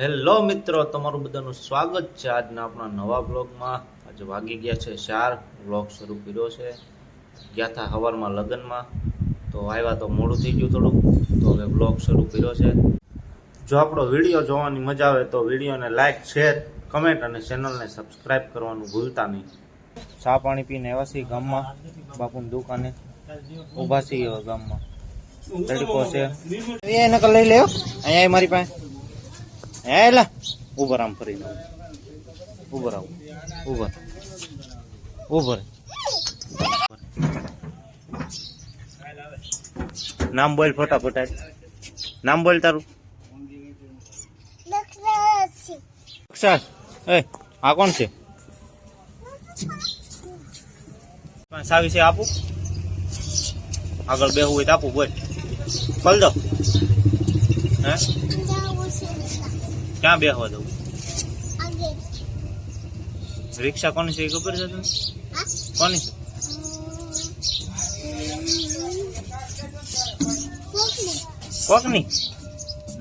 Hello મિત્રો, તમારું બધાનું સ્વાગત છે આજના આપણા નવા બ્લોગમાં. આજે વાગી ગયા છે ચાર, બ્લોગ શરૂ કર્યો છે. ગયા હતા સવારમાં લગ્નમાં, તો આવ્યા તો મોડું થઈ ગયું થોડુંક, તો હવે બ્લોગ શરૂ કર્યો છે. જો આપણો વીડિયો જોવાની મજા આવે તો વિડીયોને લાઈક, શેર, કમેન્ટ અને ચેનલને સબસ્ક્રાઇબ કરવાનું ભૂલતા નહીં. ચા પાણી પીને આવ્યા છીએ ગામમાં, બાપુની દુકાને. ઊભા છીએ ગામમાં. લઈ લે અહીંયા મારી પાસે. એલા ઉભર આમ ફરી ઉભર આવ. ઉભર ઉભર નામ બોલ ફટાફટ. નામ બોલ તારું. અક્ષર. એ, આ કોણ છે? સાવી છે, આપું. આગળ બેહવું હોય તો આપું, બોલ. બોલ દો. હે? ક્યાં બેહવા દઉં? રિક્ષા કોની છે ખબર છે તમને કોની છે? કોકની.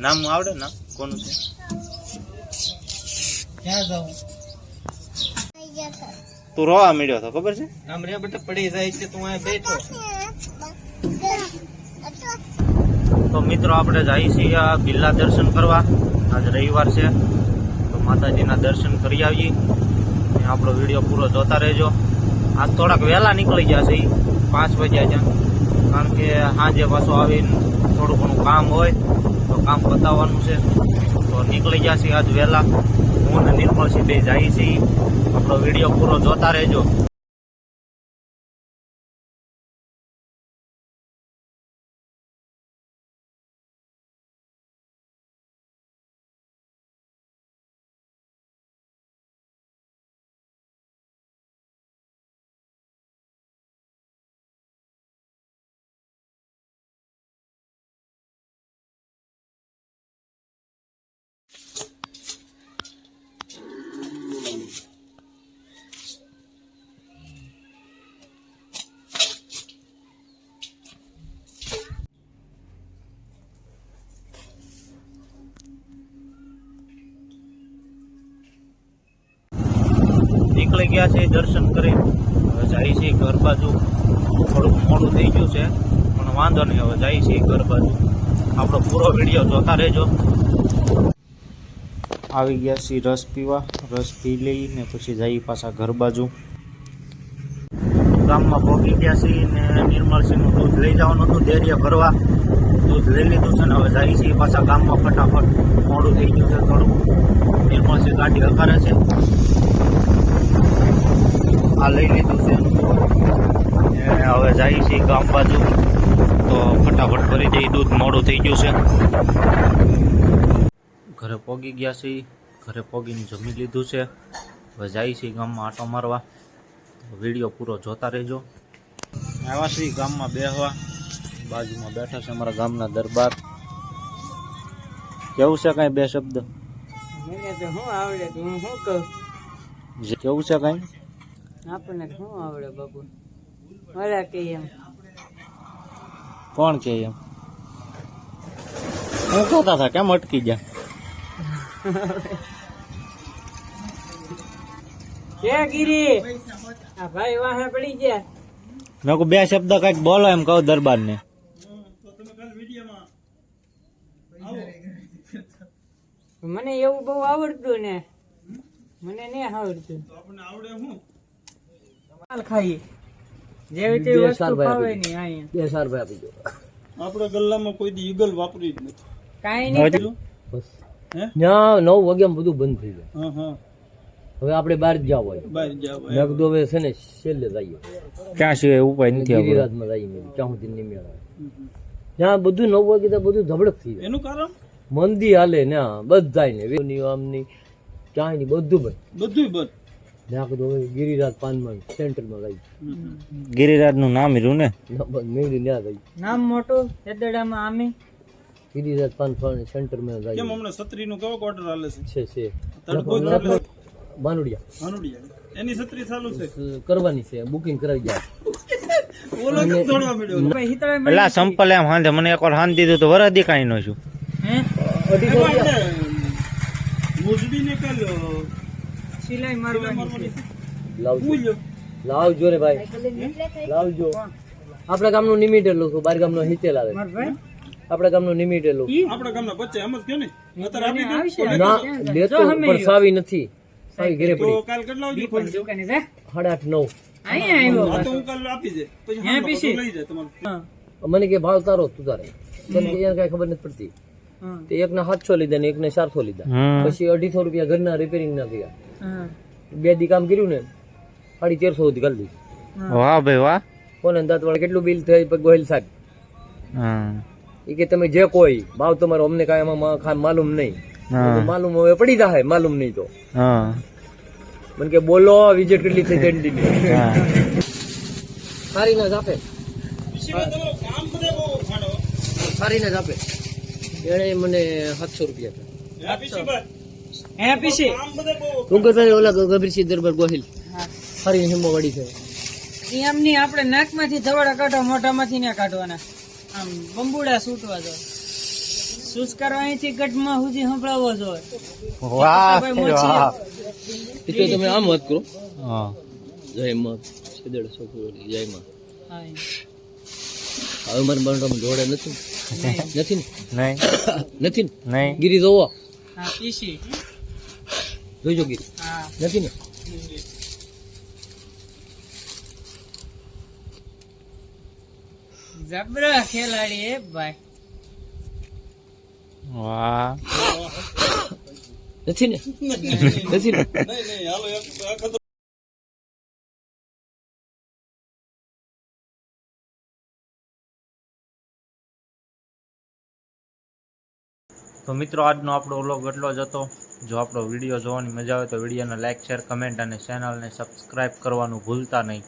નામ આવડે ના કોનું છે? ક્યાં જાઉં? તું રોવા મળ્યો હતો ખબર છે? આમ રે બેટા પડી જાય છે તું અહીં બેઠો. તો મિત્રો આપણે જઈએ છીએ આ બિરલા દર્શન કરવા. આજ રવિવાર છે. તો માતાજીના દર્શન કરી આવીએ. અને આપણો વીડિયો પૂરો જોતા રહેજો. આજ થોડાક વહેલા નીકળી જશે છે પાંચ વાગ્યા છે. કારણ કે સાંજે પાછો આવીને થોડું ઘણું કામ હોય, તો કામ પતાવવાનું છે. તો નીકળી જશે આજ વહેલા. હું અને નિર્મળસિંહ બે જાય છીએ આપણો વીડિયો પૂરો જોતા રહેજો. નીકળી ગયા છે, દર્શન કરી હવે જાય છે ઘર બાજુ. થોડુંક મોડું થઈ ગયું છે, પણ વાંધો નહીં, હવે જાય છે ઘર બાજુ. આપણો પૂરો વીડિયો જોતા રહેજો. આવી ગયા છીએ રસ પીવા. રસ પી લઈને પછી જઈએ પાછા ઘર બાજુ. ગામમાં ભોગી ગયા છીએ ને નિર્મળસિંહનું દૂધ લઈ જવાનું હતું ધૈર્ય ભરવા. દૂધ લઈ લીધું છે ને હવે જઈએ છીએ પાછા ગામમાં ફટાફટ. મોડું થઈ ગયું છે થોડું નિર્મળસિંહ ગાડી હકારે છે. આ લઈ લીધું છે. હવે જાય છે ગામ બાજુ. તો ફટાફટ ભરી દઈ દૂધ મોડું થઈ ગયું છે. ઘરે પોગી ગયા છે ઘરે પોગીને જમી લીધું છે. હવે જાય છે ગામમાં આટો મારવા. વીડિયો પૂરો જોતા રહેજો. આવ્યા છીએ ગામમાં બેહવા. બાજુમાં બેઠા છે અમારા ગામના દરબાર. કેવું છે કાંઈ બે શબ્દ? મને તો શું આવડે હું શું કહું? કેવું છે કાંઈ? આપણને શું આવડે બાપુ? મારા કે એમ. કોણ કે એમ? હું કહેતા હતા કેમ અટકી ગયા? કે ગીરી આ ભાઈ વાહે પડી ગયા. મેં કહું બે શબ્દ કંઈક બોલો એમ કહું દરબાર ને મને એવું બહુ આવડતું ને. મને નહીં આવડતું. માલ ખાઈએ. જેવી તેવી વસ્તુ ખાવે નહીં અહીંયા આપણે ગલ્લામાં કોઈ દી યુગલ વાપરી જ નથી. કાંઈ નહીં. ના નવ વાગ્યા બધું બંધ થઈ જાય. હા હા. હવે આપણે બહાર જ જાવ હોય. બહાર જાવ મેં કીધું હવે છે ને છેલ્લે જઈએ ક્યાં છે ઉપાય નથી આપણો ગિરિરાજમાં જઈએ ક્યાં સુધી નહીં મેળ આવે ત્યાં બધું નવ વાગે ત્યાં બધું ધબડક થઈ જાય. એનું કારણ? મંદી હાલે ને બધાય ને વેની આમની ચાયની બધું બંધ. બધું બંધ. ત્યાં કીધું ગિરિરાજ પાનમાં સેન્ટરમાં ગઈ ગિરિરાજનું નામ હીરું ને? મેળી ન્યા ગઈ નામ મોટું? હેદડામાં આમી? ગિરિરાજ પાન સેન્ટરમાં કેમ હમણાં છત્રી નું કેવો ક્વાર્ટર હાલે છે? છે છે. તડકો જ બાનુડિયા. એની છત્રી ચાલુ છે? કરવાની છે બુકિંગ કરાવી જાય ઓલો કેમ દોડવા મળ્યો ભાઈ સંપલ એમ હાંધે. મને એકવાર હાંધ દીધું તો વરદી કાંઈ નો છું. હે? કાલ અ, સિલાઈ મારવાની છે. લાવજો લાવજો રે ભાઈ. લાવજો. આપણા ગામનું નિમિટેલું છું બાર ગામનો હિતેલ આવે. માર ભાઈ? આપણા ગામનું નિમિટેલું ઈ? આપણા ગામના બચ્ચે એમ જ કે ને? અત્યારે આપી દે. ના લેતો પણ સાવી નથી. સાવી ઘરે તો પડી. કાલ કેટલા વાગે દીપક દુકાને આઠ નવ. અહીંયા આવ્યો આ તો હું કાલ આપી દે. પછી હા પીસી? લઈ જાય તમારું. હા. મને કે ભાવ તારો તું તારે. કેમ કે યાર કઈ ખબર નથી પડતી. તે એકને સાતસો લીધા ને એકને ચારસો લીધા. પછી અઢીસો રૂપિયા ઘરના રિપેરિંગ ના ગયા બે દી કામ કર્યું ને સાડી તેરસો સુધી કરી દીધું. વાહ ભાઈ વાહ. કોને દાંતવાળા કેટલું બિલ થાય પછી ગોહિલ સાહેબ. એ કે તમે જે કોઈ ભાવ તમારો અમને કાંઈ એમાં માલુમ નહીં. માલુમ હવે પડી જાય માલુમ નહીં તો. મને કે બોલો વિઝિટ કેટલી થઈ તેની સારી ના જ આપે. સારી ના જ આપે. એણે મને સાતસો રૂપિયા હે? હે ડુંગરભાઈ ઓલા ગભીરસિંહ દરબાર ગોહિલ. હા. સારી હિમો છે. એમની આપણે નાકમાંથી ધવાડા કાઢો મોઢામાંથી ના કાઢવાના. આમ બંબુડા છૂટવા જો સુસ્કાર અહીંથી ગઢમાં સુધી એ તો તમે આમ વાત કરો. જય માં સિદડ છોકરી જય માં. હા, હવે મારે જોડે નથી. નથી ને નથી ને ગીરી જોવો હા પીસી જોઈજો ગીરી હા નથી ને જબરા ખેલાડી હે ભાઈ નથી ને નથી ને તો મિત્રો, આજનો આપણો વ્લોગ એટલો જ હતો. જો આપણો વીડિયો જોવાની મજા આવે તો વિડીયોને લાઇક શેર કમેન્ટ અને ચેનલને સબસ્ક્રાઇબ કરવાનું ભૂલતા નહીં.